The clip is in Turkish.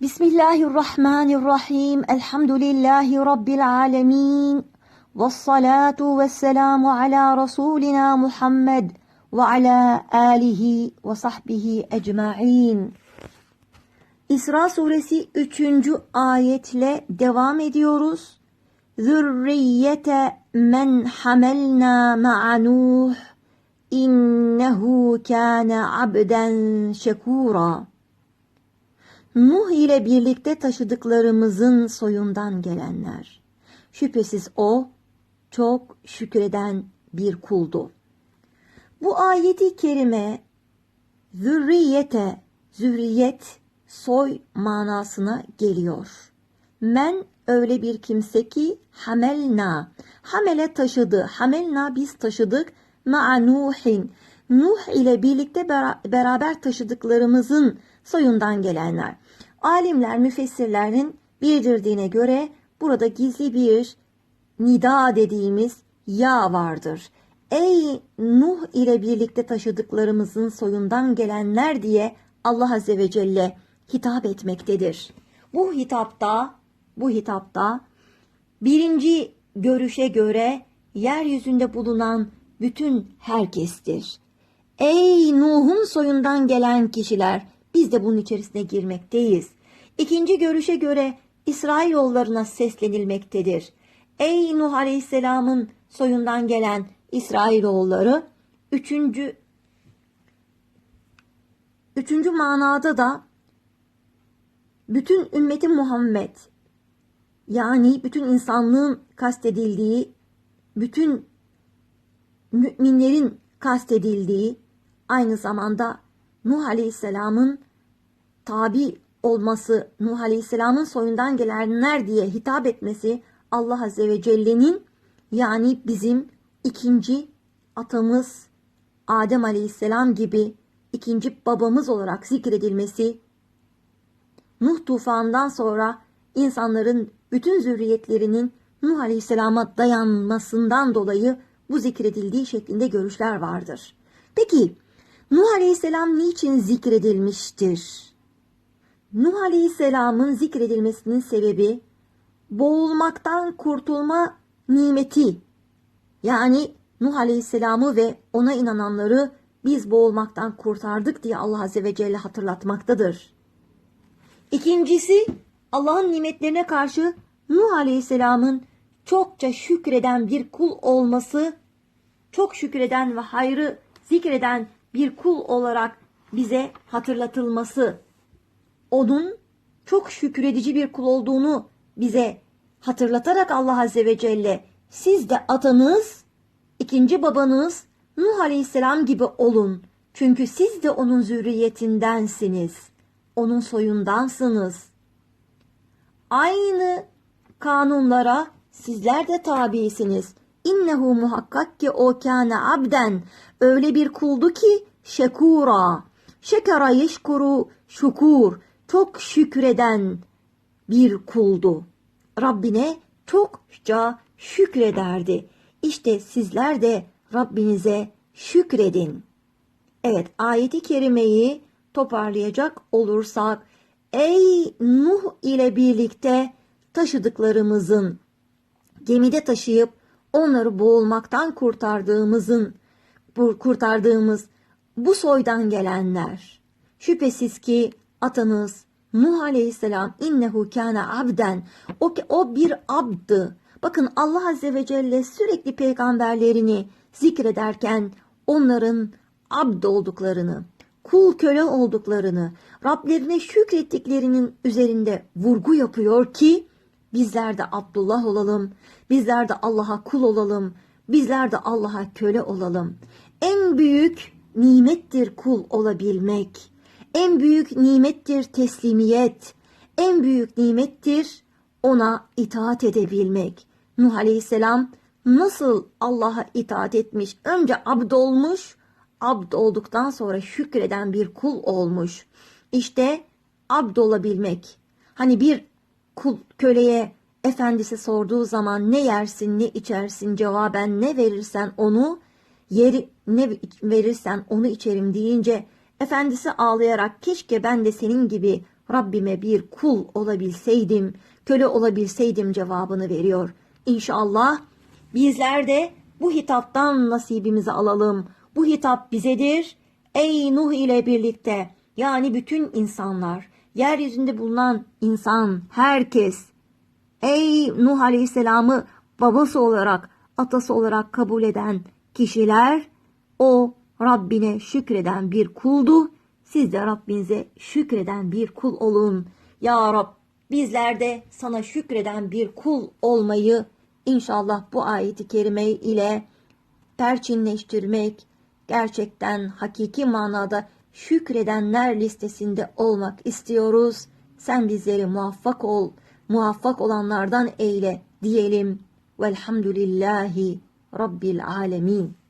Bismillahirrahmanirrahim. Elhamdülillahi Rabbil alemin. Vessalatu vesselamu ala Resulina Muhammed ve ala alihi ve sahbihi ecma'in. İsra suresi 3. ayetle devam ediyoruz. Zürriyete men hamelna ma'a Nuh innehu kâne abden şekûra. Nuh ile birlikte taşıdıklarımızın soyundan gelenler. Şüphesiz o çok şükreden bir kuldu. Bu ayeti kerime zürriyete, zürriyet, soy manasına geliyor. Men öyle bir kimse ki hamelna, hamele taşıdı, hamelna biz taşıdık, ma'a Nuhin, Nuh ile birlikte beraber taşıdıklarımızın soyundan gelenler. Alimler, müfessirlerin bildirdiğine göre burada gizli bir nida dediğimiz ya vardır. Ey Nuh ile birlikte taşıdıklarımızın soyundan gelenler diye Allah Azze ve Celle hitap etmektedir. Bu hitapta, bu hitapta birinci görüşe göre yeryüzünde bulunan bütün herkestir. Ey Nuh'un soyundan gelen kişiler, biz de bunun içerisine girmekteyiz. İkinci görüşe göre İsrailoğullarına seslenilmektedir. Ey Nuh Aleyhisselam'ın soyundan gelen İsrailoğulları, üçüncü, üçüncü manada da bütün ümmeti Muhammed, yani bütün insanlığın kastedildiği, bütün müminlerin kastedildiği, aynı zamanda Nuh Aleyhisselam'ın tabi olması, Nuh Aleyhisselam'ın soyundan gelenler diye hitap etmesi Allah Azze ve Celle'nin yani bizim ikinci atamız Adem Aleyhisselam gibi ikinci babamız olarak zikredilmesi, Nuh tufanından sonra insanların bütün zürriyetlerinin Nuh Aleyhisselam'a dayanmasından dolayı bu zikredildiği şeklinde görüşler vardır. Peki Nuh Aleyhisselam niçin zikredilmiştir? Nuh Aleyhisselam'ın zikredilmesinin sebebi boğulmaktan kurtulma nimeti. Yani Nuh Aleyhisselam'ı ve ona inananları biz boğulmaktan kurtardık diye Allah Azze ve Celle hatırlatmaktadır. İkincisi Allah'ın nimetlerine karşı Nuh Aleyhisselam'ın çokça şükreden bir kul olması, çok şükreden ve hayrı zikreden bir kul olarak bize hatırlatılması, onun çok şükredici bir kul olduğunu bize hatırlatarak Allah Azze ve Celle siz de atanız, ikinci babanız Nuh Aleyhisselam gibi olun. Çünkü siz de onun zürriyetindensiniz. Onun soyundansınız. Aynı kanunlara sizler de tabisiniz. İnnehu muhakkak ki o kâne abden öyle bir kuldu ki şekura. Şekara yeşkuru şukur. Çok şükreden bir kuldu. Rabbine çokça şükrederdi. İşte sizler de Rabbinize şükredin. Evet ayeti kerimeyi toparlayacak olursak ey Nuh ile birlikte taşıdıklarımızın gemide taşıyıp onları boğulmaktan kurtardığımızın kurtardığımız bu soydan gelenler şüphesiz ki atanız Nuh aleyhisselam innehu kâne abden o, o bir abdı. Bakın Allah azze ve celle sürekli peygamberlerini zikrederken onların abd olduklarını, kul köle olduklarını, Rablerine şükrettiklerinin üzerinde vurgu yapıyor ki bizler de Abdullah olalım, bizler de Allah'a kul olalım, bizler de Allah'a köle olalım. En büyük nimettir kul olabilmek. En büyük nimettir teslimiyet. En büyük nimettir ona itaat edebilmek. Nuh Aleyhisselam nasıl Allah'a itaat etmiş? Önce abd olmuş, abd olduktan sonra şükreden bir kul olmuş. İşte abd olabilmek. Hani bir kul köleye efendisi sorduğu zaman ne yersin ne içersin cevaben ne verirsen onu yeri ne verirsen onu içerim deyince efendisi ağlayarak keşke ben de senin gibi Rabbime bir kul olabilseydim, köle olabilseydim cevabını veriyor. İnşallah bizler de bu hitaptan nasibimizi alalım. Bu hitap bizedir. Ey Nuh ile birlikte yani bütün insanlar, yeryüzünde bulunan insan, herkes Ey Nuh Aleyhisselam'ı babası olarak, atası olarak kabul eden kişiler o Rabbine şükreden bir kuldu. Siz de Rabbinize şükreden bir kul olun. Ya Rab bizler de sana şükreden bir kul olmayı inşallah bu ayeti kerime ile perçinleştirmek, gerçekten hakiki manada şükredenler listesinde olmak istiyoruz. Sen bizleri muvaffak ol, muvaffak olanlardan eyle diyelim. Velhamdülillahi Rabbil alemin.